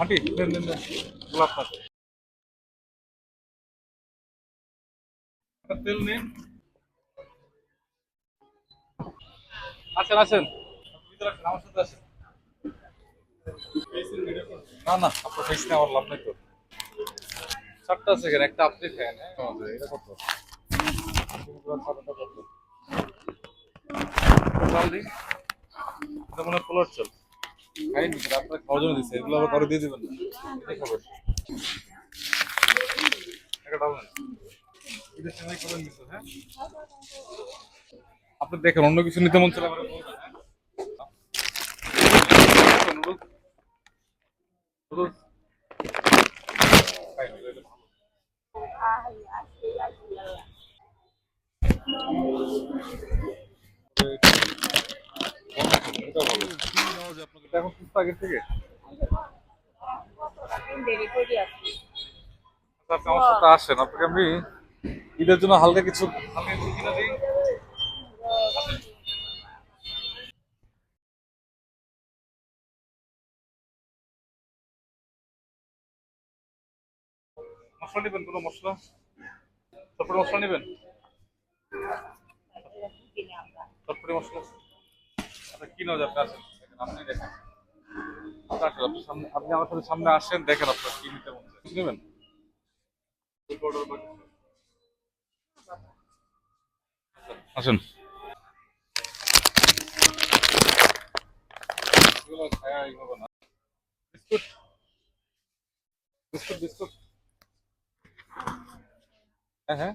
Aunty গোলাপ পাতা তেল নিন আসেন আসেন ভিতরে আসেন আমার সাথে আসেন না না আপনার ফেস নিয়ে আমার লাভ নাই তো। চারটা সেকেন্ড একটা আপনি খান হ্যাঁ? এটা কত কত এটা মনে আপনার খাওয়ার দিচ্ছে এগুলো আবার করে দিয়ে দিবেন না। এটাই খাবেন একটা ডাল এটা সেমাই করবেন কিন্তু হ্যাঁ? আপনি দেখেন অন্য কিছু নিতে মন চলে আমার হ্যাঁ? নুডলস খাইনি এটা ভালো। এটা এখন সুস্থ আগের থেকে? আচ্ছা, আপনি আমার সাথে আসেন। আপনাকে আমি ঈদের জন্য হালকা কিছু হালকা কিছু কিনে দিই। মশলা নেবেন কোনো মশলা? তারপরে মশলা নেবেন? তারপরে মশলা। আচ্ছা কি যাবে আসেন আপনি দেখেন। আপনি আমার সাথে সামনে আসেন, দেখেন আপনার কি নিতে মন নেবেন? আসেন। বিস্কুট? Biscuit biscuit. হ্যাঁ হ্যাঁ।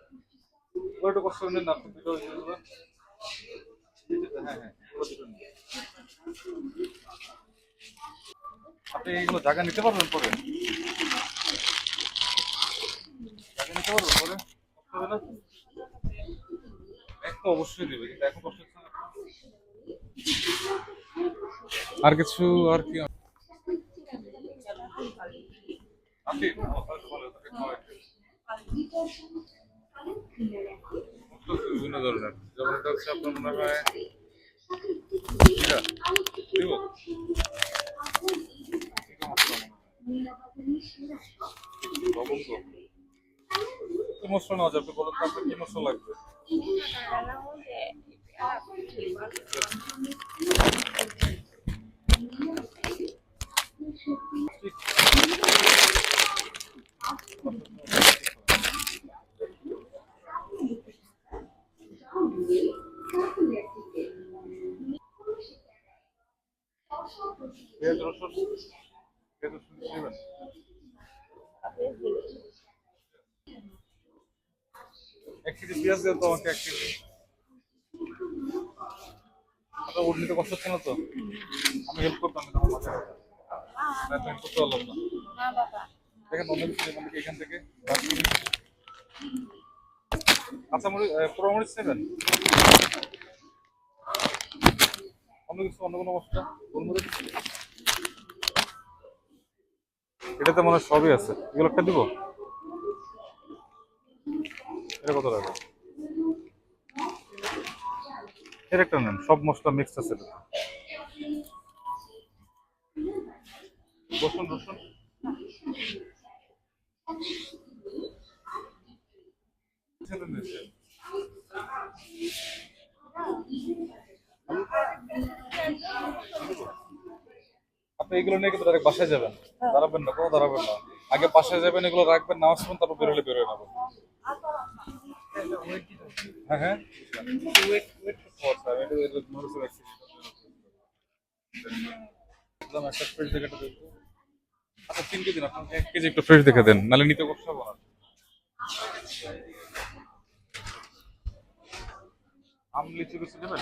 কষ্ট করে না, হ্যাঁ হ্যাঁ। আপনি এইগুলো জায়গা নিতে পারবেন পরে? জায়গা নিতে পারবেন পরে? অবশ্যই দেবে কিন্তু কষ্ট আর কিছু আর কি? আপনি বিভিন্ন ধরনের যেমন এটা হচ্ছে আপনার মনে হয় মশলা যাবে লাগবে পেঁয়াজ রসুন পেঁয়াজ রসুন নেবেন এক কেজি পেঁয়াজ দেন তো আমাকে এক কেজি আপনার উঠ নিতে কষ্ট হচ্ছে না তো আমি হেল্প করতাম কিন্তু আমার না হেল্প করতে পারলাম না দেখেন অন্য কিছু নাকি এখান থেকে আচ্ছা মরিচ পোড়ামরিচ নেবেন অন্য কিছু অন্য কোনো মশলা এটাতে মনে হয় সবই আছে। এগুলো একটা দিব? এটা কত টাকা? এর একটা নেন, সব মশলা মিক্সড আছে এটাতে। রসুন। আপনি এগুলো নিয়ে কিন্তু ডাইরেক্ট বাসায় যাবেন। দাঁড়াবেন না, কোনো দাঁড়াবেন না। আগে বাসায় যাবেন, এগুলো রাখবেন, নামাজ পড়বেন তারপর বেরোলে বেরোয় নেবেন। হ্যাঁ হ্যাঁ। একটা ফ্রেশ আচ্ছা তিন কেজি না এক কেজি একটু ফ্রেশ দেখে দেন, নাহলে নিতে হবে না। আম, লিচু কিছু নেবেন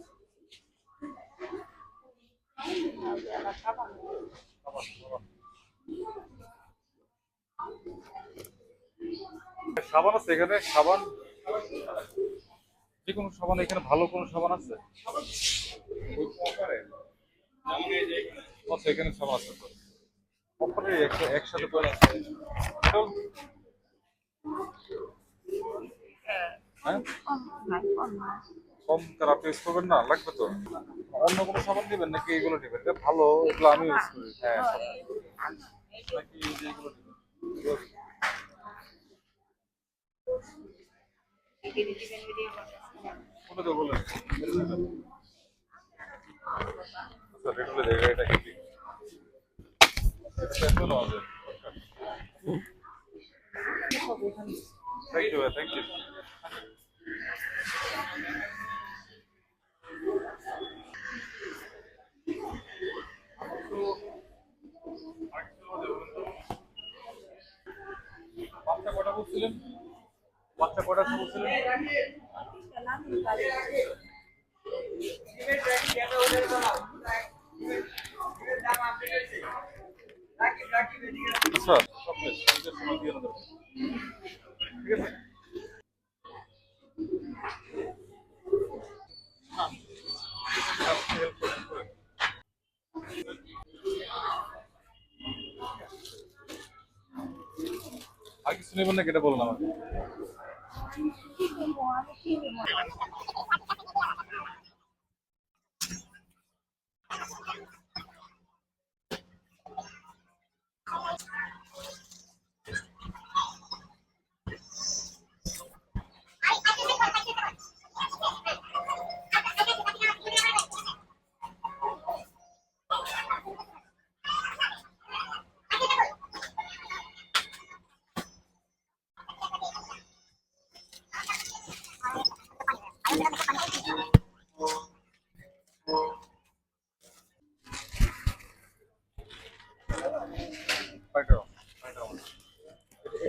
সাবান, আছে এখানে? সাবান? যে কোনো সাবান? এখানে ভালো কোনো সাবান আছে? আচ্ছা এখানে সাবান আছে একটা- একসাথে করে আছে। হ্যাঁ? কম তার ইউজ করবেন না? লাগবে তো? অন্য কোনো সাবান নেবেন নাকি এগুলো নেবেন এটা ভালো এগুলো আমি ইউজ করি। হ্যাঁ নাকি এই যে এগুলো নেবেন কোনটা তো বলেন আচ্ছা এটা নেওয়া থ্যাংক ইউ থ্যাংক ইউ বাচ্চা কটা বলছিলেন কটা বলছিলেন চকলেট সময়। আর কিছু নেবেন নাকি এটা বলুন আমাকে ที่หัวที่หัว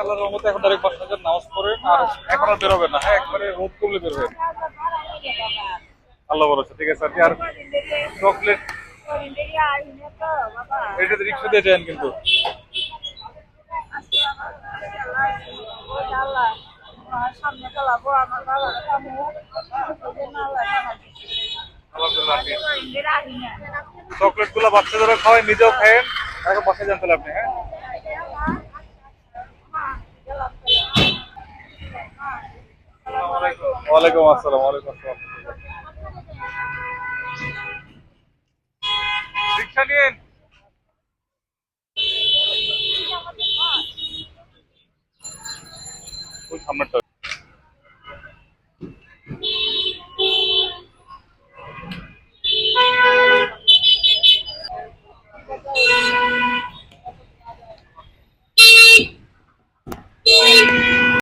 আল্লাহর রহমতে এখন ডাইরেক্ট বাসা যান নামাজ পড়েন আর এখন আর বেরোবেন না। হ্যাঁ একবারে রোদ কমলে বেরোবেন আল্লাহ বলেছে ঠিক আছে, আর চকলেট রিক্সা দিয়ে যান কিন্তু। চকলেটগুলো বাচ্চাদেরও খাওয়াই নিজেও খায়েন এখন বাসায় যান তাহলে আপনি হ্যাঁ? ওয়ালাইকুম আসসালাম ওয়ালাইকুম আসসালাম। রিক্সা নিন। ওই সামনেরটা।